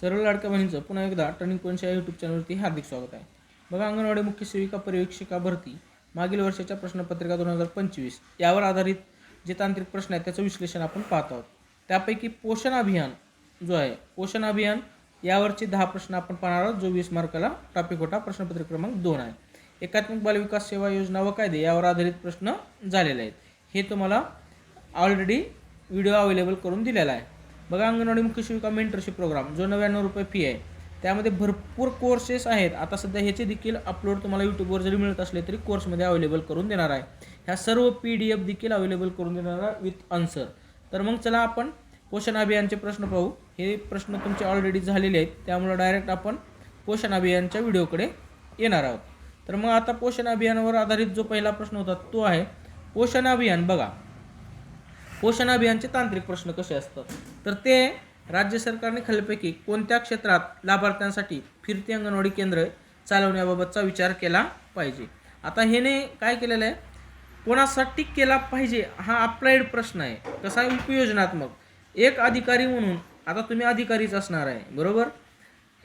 सरळ लाडक्या बहिणींचं पुन्हा एकदा टर्निंग पॉईंटच्या यूट्यूब चॅनलवरती हार्दिक स्वागत आहे. बघा अंगणवाडी मुख्य सेविका पर्यवेक्षिका भरती मागील वर्षाच्या प्रश्नपत्रिका दोन हजार पंचवीस यावर आधारित जे तांत्रिक प्रश्न आहेत त्याचं विश्लेषण आपण पाहत आहोत. त्यापैकी पोषण अभियान जो आहे पोषण अभियान यावरचे दहा प्रश्न आपण पाहणार आहोत जो वीस मार्काला टॉपिक होता प्रश्नपत्रिका क्रमांक दोन आहे. एकात्मिक बालविकास सेवा योजना व कायदे यावर आधारित प्रश्न झालेले आहेत. हे तुम्हाला ऑलरेडी व्हिडिओ अवेलेबल करून दिलेला आहे. बघा अंगणवाडी मुख्य सेविका मेंटरशिप प्रोग्राम जो नव्याण्णव रुपये फी आहे. त्यामध्ये भरपूर कोर्सेस आहेत. आता सध्या ह्याचे देखील अपलोड तुम्हाला यूट्यूबवर जरी मिळत असले तरी कोर्समध्ये अवेलेबल करून देणार आहे. ह्या सर्व पी डी एफ देखील अवेलेबल करून देणार आहे विथ आन्सर तर मग चला आपण पोषण अभियानचे प्रश्न पाहू. हे प्रश्न तुमचे ऑलरेडी झालेले आहेत. त्यामुळे डायरेक्ट आपण पोषण अभियानच्या व्हिडिओकडे येणार आहोत. तर मग आता पोषण अभियानावर आधारित जो पहिला प्रश्न होता तो आहे. पोषण अभियान बघा. पोषण अभियानचे तांत्रिक प्रश्न कसे असतात? तर ते राज्य सरकारने खालपैकी कोणत्या क्षेत्रात लाभार्थ्यांसाठी फिरती अंगणवाडी केंद्र चालवण्याबाबतचा विचार केला पाहिजे? आता ह्याने काय केलेलं आहे? कोणासाठी केला पाहिजे हा अप्लाइड प्रश्न आहे. कसा आहे? उपयोजनात्मक. एक अधिकारी म्हणून आता तुम्ही अधिकारीच असणार आहे बरोबर?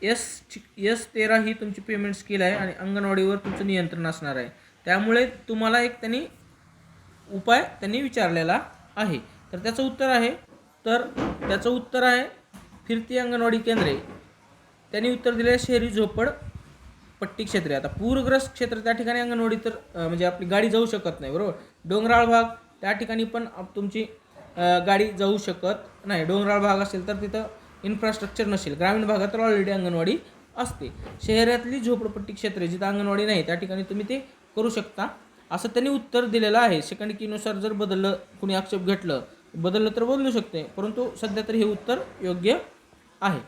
एस एस तेरा ही तुमची पेमेंट स्किल आहे आणि अंगणवाडीवर तुमचं नियंत्रण असणार आहे. त्यामुळे तुम्हाला एक त्यांनी उपाय त्यांनी विचारलेला आहे. तर त्याचं उत्तर आहे. तर त्याचं उत्तर आहे फिरती अंगणवाडी केंद्रे. त्यांनी उत्तर दिले शहरी झोपड पट्टी क्षेत्रे. आता पूरग्रस्त क्षेत्र त्या ठिकाणी अंगणवाडी तर म्हणजे आपली गाडी जाऊ शकत नाही बरोबर? डोंगराळ भाग त्या ठिकाणी पण तुमची गाडी जाऊ शकत नाही. डोंगराळ भाग असेल तर तिथं इन्फ्रास्ट्रक्चर नसेल. ग्रामीण भागात तर ऑलरेडी अंगणवाडी असते. शहरातली झोपडपट्टी क्षेत्रे जिथं अंगणवाडी नाही त्या ठिकाणी तुम्ही ते करू शकता. असं त्यांनी उत्तर दिलेलं आहे. सेकंड कीनुसार जर बदललं कुणी आक्षेप घेतलं बदललं तर बदलू शकते. परंतु सध्या तर हे उत्तर योग्य आहे.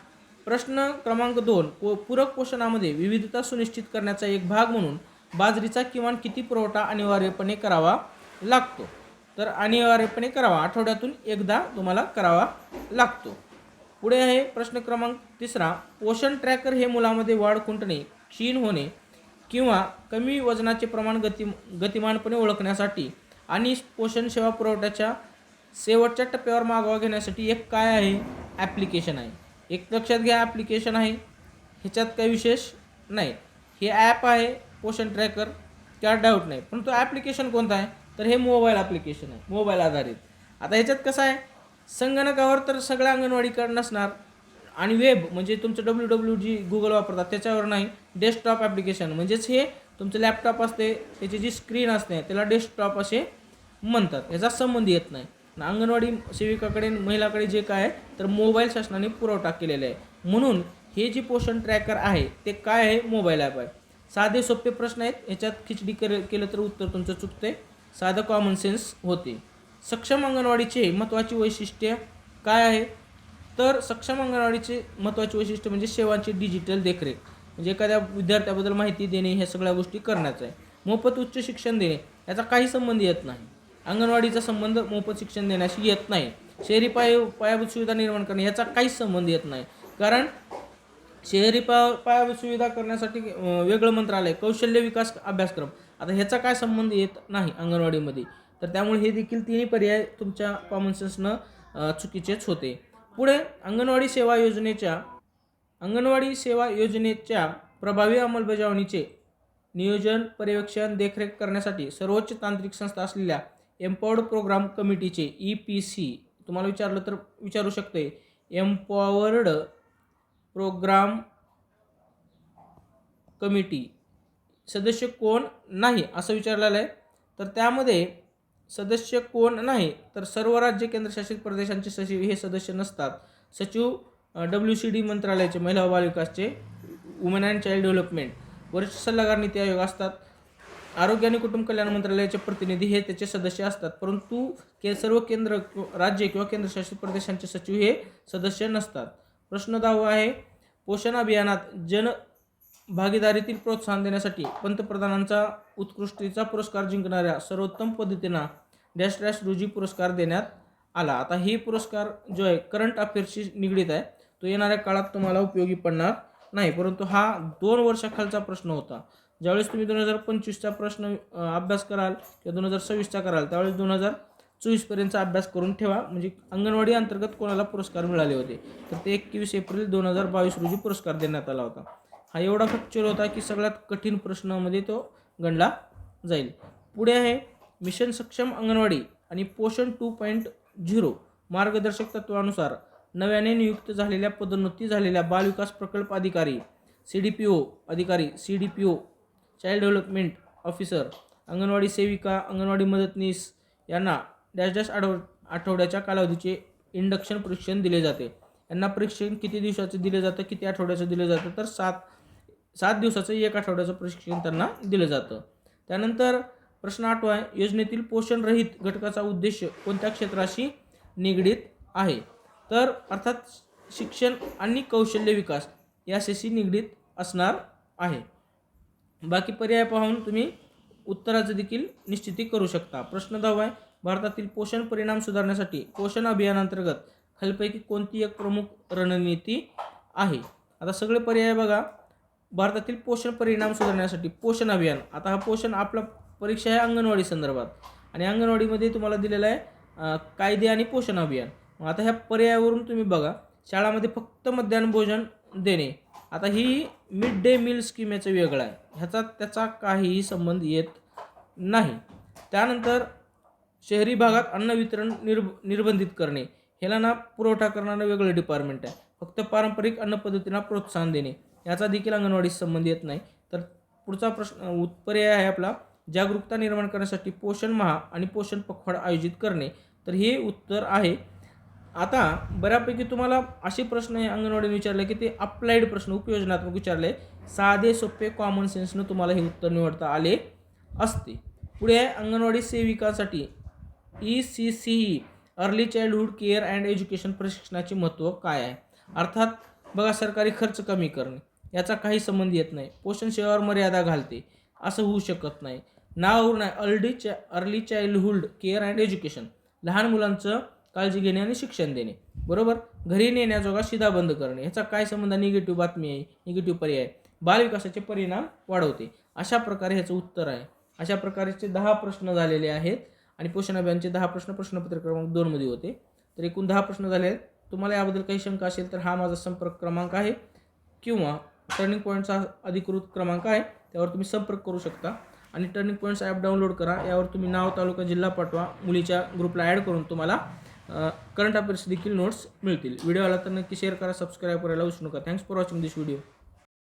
प्रश्न क्रमांक दोन पो पूरक पोषणामध्ये विविधता सुनिश्चित करण्याचा एक भाग म्हणून बाजरीचा किमान किती पुरवठा अनिवार्यपणे करावा लागतो? तर अनिवार्यपणे करावा. आठवड्यातून एकदा तुम्हाला करावा लागतो. पुढे आहे प्रश्न क्रमांक तिसरा. पोषण ट्रॅकर हे मुलामध्ये वाढ खुंटणे क्षीण होणे किंवा कमी वजनाचे प्रमाण गती गतिमानपणे ओळखण्यासाठी आणि पोषण सेवा पुरवठ्याच्या शेवटच्या टप्प्यावर मागोवा घेण्यासाठी एक काय आहे? ॲप्लिकेशन आहे. एक लक्षात घ्या ॲप्लिकेशन आहे. ह्याच्यात काही विशेष नाही. हे ॲप आहे पोषण ट्रॅकर त्यात डाऊट नाही. पण तो ॲप्लिकेशन कोणता आहे? तर हे मोबाईल ॲप्लिकेशन आहे मोबाईल आधारित. आता ह्याच्यात कसं आहे? संगणकावर तर सगळ्या अंगणवाडीकडे नसणार. आणि वेब म्हणजे तुमचं डब्ल्यू डब्ल्यू जी गुगल वापरतात त्याच्यावर नाही डेस्कटॉप ॲप्लिकेशन म्हणजेच हे तुमचं लॅपटॉप असते त्याची जी स्क्रीन असते त्याला डेस्कटॉप असे म्हणतात. याचा संबंध येत नाही. अंगणवाडी सेविकाकडे महिलाकडे जे काय आहे तर मोबाईल शासनाने पुरवठा केलेला आहे. म्हणून हे जे पोषण ट्रॅकर आहे ते काय आहे? मोबाईल ॲप आहे. साधे सोपे प्रश्न आहेत. ह्याच्यात खिचडी कर केलं तर उत्तर तुमचं चुकते साधं कॉमन सेन्स होते. सक्षम अंगणवाडीचे महत्त्वाची वैशिष्ट्य काय आहे? तर सक्षम अंगणवाडीचे महत्त्वाचे वैशिष्ट्य म्हणजे सेवांची डिजिटल देखरेख. म्हणजे एखाद्या विद्यार्थ्याबद्दल माहिती देणे ह्या सगळ्या गोष्टी करण्याचं आहे. मोफत उच्च शिक्षण देणे याचा काही संबंध येत नाही. अंगणवाडीचा संबंध मोफत शिक्षण देण्याशी येत नाही. शहरी पाय पायाभूत सुविधा निर्माण करणे याचा काहीच संबंध येत नाही. कारण शहरी पा पायाभूत सुविधा करण्यासाठी वेगळं मंत्रालय कौशल्य विकास अभ्यासक्रम आता ह्याचा काय संबंध येत नाही अंगणवाडीमध्ये. तर त्यामुळे हे देखील तिन्ही पर्याय तुमच्या कॉमन सेन्सनं चुकीचेच होते. पुढे अंगणवाडी सेवा योजनेच्या अंगणवाडी सेवा योजनेच्या प्रभावी अंमलबजावणीचे नियोजन पर्यवेक्षण देखरेख करण्यासाठी सर्वोच्च तांत्रिक संस्था असलेल्या एम्पॉवर्ड प्रोग्राम कमिटीचे ई पी सी तुम्हाला विचारलं तर विचारू शकते. एम्पॉवर्ड प्रोग्राम कमिटी सदस्य कोण नाही असं विचारलेलं आहे. तर त्यामध्ये सदस्य कोण नाही तर सर्व राज्य केंद्रशासित प्रदेशांचे सचिव हे सदस्य नसतात. सचिव डब्ल्यू सी डी मंत्रालयाचे महिला व बालविकासचे वुमेन अँड चाइल्ड डेव्हलपमेंट वरिष्ठ सल्लागार नीती आयोग असतात. आरोग्य आणि कुटुंब कल्याण मंत्रालयाचे प्रतिनिधी हे त्याचे सदस्य असतात. परंतु के सर्व केंद्र राज्य किंवा केंद्रशासित प्रदेशांचे सचिव हे सदस्य नसतात. प्रश्न दहावा आहे पोषण अभियानात जन भागीदारीतील प्रोत्साहन देण्यासाठी पंतप्रधानांचा उत्कृष्टीचा पुरस्कार जिंकणाऱ्या सर्वोत्तम पद्धतीनं डॅश डॅश रोजी पुरस्कार देण्यात आला. आता हे पुरस्कार जो आहे करंट अफेअर्सशी निगडीत आहे. तो येणाऱ्या काळात तुम्हाला उपयोगी पडणार नाही परंतु हा दोन वर्षाखालचा प्रश्न होता. ज्यावेळेस तुम्ही दोन हजार पंचवीसचा प्रश्न अभ्यास कराल किंवा दोन हजार सव्वीसचा कराल त्यावेळेस दोन हजार चोवीसपर्यंतचा अभ्यास करून ठेवा. म्हणजे अंगणवाडी अंतर्गत कोणाला पुरस्कार मिळाले होते? तर ते एकवीस एप्रिल दोन हजार बावीस रोजी पुरस्कार देण्यात आला होता. हा एवढा फॅक्च्युअल होता की सगळ्यात कठीण प्रश्नामध्ये तो गणला जाईल. पुढे आहे मिशन सक्षम अंगणवाडी आणि पोषण टू पॉईंट झिरो मार्गदर्शक तत्वानुसार नव्याने नियुक्त झालेल्या पदोन्नती झालेल्या बालविकास प्रकल्प अधिकारी सी डी पी ओ अधिकारी C D P O child development officer anganwadi सेविका अंगणवाडी मदतनीस यांना डॅश डॅश आठव आठवड्याच्या कालावधीचे इंडक्शन प्रशिक्षण दिले जाते. यांना प्रशिक्षण किती दिवसाचं दिलं जातं किती आठवड्याचं दिलं जातं तर सात सात दिवसाचं एक आठवड्याचं प्रशिक्षण त्यांना दिलं जातं. त्यानंतर प्रश्न आठवा आहे योजनेतील पोषणरहित घटकाचा उद्देश कोणत्या क्षेत्राशी निगडीत आहे? तर अर्थात शिक्षण आणि कौशल्य विकास याच्याशी निगडीत असणार आहे. बाकी पर्याय पाहून तुम्ही उत्तराचं देखील निश्चिती करू शकता. प्रश्न दहावा आहे भारतातील पोषण परिणाम सुधारण्यासाठी पोषण अभियानांतर्गत खालपैकी कोणती एक प्रमुख रणनीती आहे? आता सगळे पर्याय बघा. भारतातील पोषण परिणाम सुधारण्यासाठी पोषण अभियान. आता हा पोषण आपला परीक्षा आहे अंगणवाडी संदर्भात. आणि अंगणवाडीमध्ये तुम्हाला दिलेला आहे कायदे आणि पोषण अभियान. मग आता ह्या पर्यायावरून तुम्ही बघा शाळामध्ये फक्त मध्यान्ह भोजन देणे. आता ही मिड डे मील स्कीम याचं वेगळं आहे. ह्याचा त्याचा काहीही संबंध येत नाही. त्यानंतर शहरी भागात अन्न वितरण निर्ब निर्बंधित करणे. ह्याला ना पुरवठा करणारं वेगळं डिपार्टमेंट आहे. फक्त पारंपरिक अन्न पद्धतींना प्रोत्साहन देणे. याचा देखील अंगणवाडीशी संबंध येत नाही. तर पुढचा प्रश्न उत्पर्याय आहे आपला जागरूकता निर्माण करण्यासाठी पोषण महा आणि पोषण पखवाड आयोजित करणे. तर हे उत्तर आहे. आता बऱ्यापैकी तुम्हाला असे प्रश्न हे अंगणवाडीने विचारले की ते अप्लाइड प्रश्न उपयोजनात्मक विचारले. साधे सोपे कॉमन सेन्सनं तुम्हाला हे उत्तर निवडता आले असते. पुढे आहे anganwadi सेविकांसाठी E C C E early childhood care and education प्रशिक्षणाचे महत्त्व काय आहे? अर्थात बघा सरकारी खर्च कमी करणे. याचा काही संबंध येत नाही. पोषण सेवावर मर्यादा घालते. असं होऊ शकत नाही. नाव नाही अर्ली चा early childhood care and education. लहान मुलांचं काळजी घेणे आणि शिक्षण देणे. बरोबर? घरी नेण्याजोगा शिधा बंद करणे. ह्याचा काय संबंध? निगेटिव्ह बातमी आहे. निगेटिव्ह पर्याय बालविकासाचे परिणाम वाढवते. अशा प्रकारे ह्याचं उत्तर आहे. अशा प्रकारचे दहा प्रश्न झालेले आहेत. आणि पोषण अभियानचे दहा प्रश्न प्रश्नपत्र क्रमांक दोनमध्ये होते. तर एकूण दहा प्रश्न झाले आहेत. तुम्हाला याबद्दल काही शंका असेल तर हा माझा संपर्क क्रमांक आहे. किंवा टर्निंग पॉईंटचा अधिकृत क्रमांक आहे त्यावर तुम्ही संपर्क करू शकता. आणि टर्निंग पॉईंट्स ॲप डाउनलोड करा यावर तुम्ही नाव तालुका जिल्हा पाठवा मुलीच्या ग्रुपला ॲड करून तुम्हाला करंट अफेअर्स देखील नोट्स मिळतील. व्हिडिओ आला तर नक्की शेअर करा सबस्क्राईब करायला विसरू नका. Thanks for watching this video